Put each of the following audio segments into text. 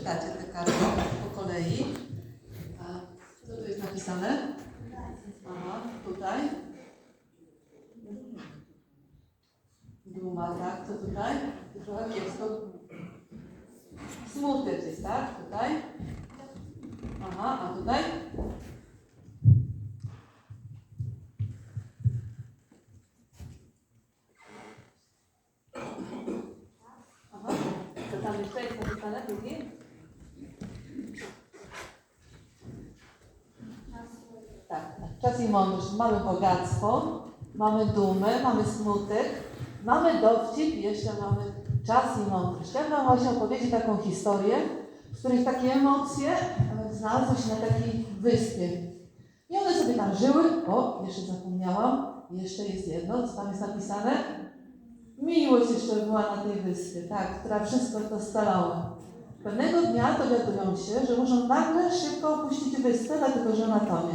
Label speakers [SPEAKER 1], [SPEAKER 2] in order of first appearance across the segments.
[SPEAKER 1] przeczytacie te karty po kolei. Co tu jest napisane? Aha, tutaj. Duma, tak, co tutaj? Trochę kiepsko. Smutek jest, tak? Tutaj. Aha, a tutaj? Aha, to tam jeszcze jest napisane drugi? Tak, czas i mądrość. Mamy bogactwo, mamy dumę, mamy smutek, mamy dowcip i jeszcze mamy czas i mądrość. Ja Wam właśnie opowiedzieć taką historię, w której takie emocje znalazły się na takiej wyspie. I one sobie tam żyły. O, jeszcze zapomniałam. Jeszcze jest jedno, co tam jest napisane. Miłość jeszcze była na tej wyspie, tak, która wszystko to scalała. Pewnego dnia dowiadują się, że muszą nagle szybko opuścić wyspę, dlatego że ona tonie.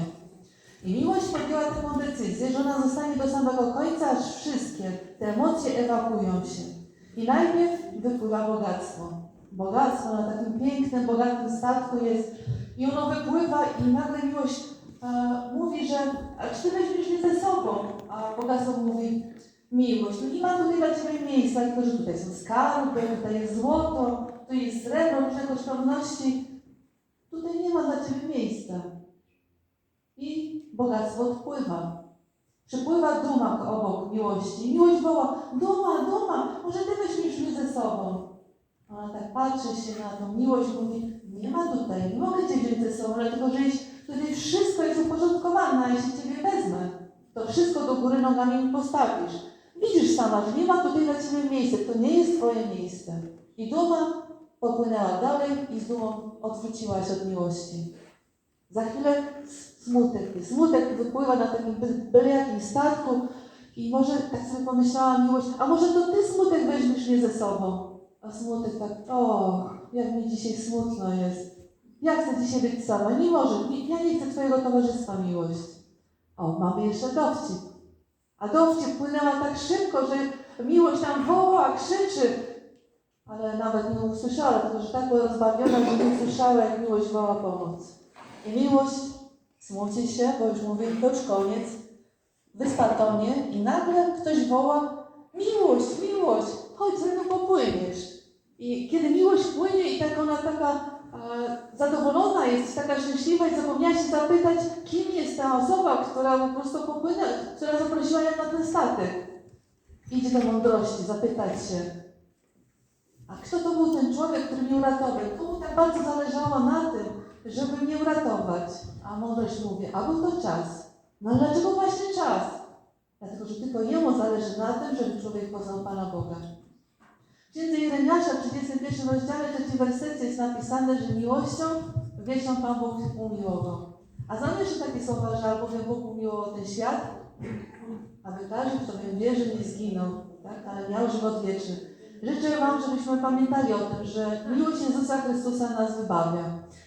[SPEAKER 1] I miłość podjęła taką decyzję, że ona zostanie do samego końca, aż wszystkie te emocje ewakuują się. I najpierw wypływa bogactwo. Bogactwo na takim pięknym, bogatym statku jest i ono wypływa i nagle miłość e, mówi, że a czy ty weźmiesz mnie ze sobą? A bogactwo mówi, miłość, no nie ma tutaj dla Ciebie miejsca, tylko że tutaj są skarby, tutaj jest złoto, tu jest srebro, różne kosztowności. Tutaj nie ma dla Ciebie miejsca. Bogactwo odpływa. Przypływa duma obok miłości. Miłość woła, duma, duma, może Ty weźmiesz mnie ze sobą. Ona tak patrzy się na tą miłość, mówi, nie ma tutaj, nie mogę Cię wziąć ze sobą, dlatego że tutaj wszystko jest uporządkowane, a jeśli Ciebie wezmę, to wszystko do góry nogami mi postawisz. Widzisz sama, że nie ma tutaj dla Ciebie miejsca, to nie jest Twoje miejsce. I duma popłynęła dalej i z dumą odwróciła się od miłości. Za chwilę smutek. Smutek wypływa na takim by- byle jakim statku i może tak sobie pomyślała miłość, a może to Ty smutek weźmiesz mnie ze sobą. A smutek tak, o, jak mi dzisiaj smutno jest. Ja chcę dzisiaj być sama. Nie może, nie, ja nie chcę Twojego towarzystwa, miłość. O, mamy jeszcze dowcip. A dowcip płynęła tak szybko, że miłość tam woła, krzyczy, ale nawet nie usłyszała, tylko że tak była rozbawiona, że nie usłyszała, jak miłość woła pomoc. I miłość smuci się, bo już mówi, to już koniec, wyspa tonie i nagle ktoś woła, miłość, miłość, chodź ze mną popłyniesz. I kiedy miłość płynie i tak ona taka e, zadowolona jest, taka szczęśliwa i zapomniała się zapytać, kim jest ta osoba, która po prostu popłynęła, która zaprosiła ją na ten statek. Idzie do mądrości, zapytać się, a kto to był ten człowiek, który mnie uratował? Komu tak bardzo zależało na tym, żeby mnie uratować? A mądrość mówi, a był to czas. No dlaczego właśnie czas? Dlatego, że tylko jemu zależy na tym, żeby człowiek poznał Pana Boga. W księdze Jeremiasza w 31 rozdziale, trzecim wersecie jest napisane, że miłością wieczną Pan Bóg umiłował. A znam jeszcze takie słowa, że albowiem Bóg umiłował ten świat, aby każdy, kto w wierzy, nie zginął, tak? ale miał żywot wieczny. Życzę Wam, żebyśmy pamiętali o tym, że miłość Jezusa Chrystusa nas wybawia.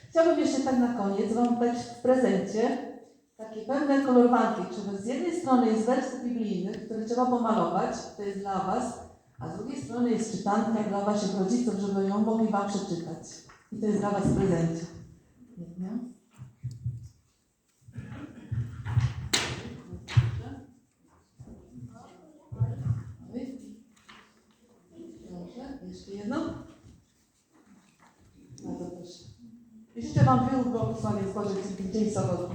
[SPEAKER 1] Chciałabym jeszcze tak na koniec Wam dać w prezencie takie pewne kolorowanki, czyli z jednej strony jest werset biblijny, który trzeba pomalować, to jest dla Was, a z drugiej strony jest czytanka dla Waszych rodziców, żeby ją mogli Wam przeczytać. I to jest dla Was w prezencie. Nie? Jeszcze jedno. нам Білл благословив, скаже, ці дітей садок.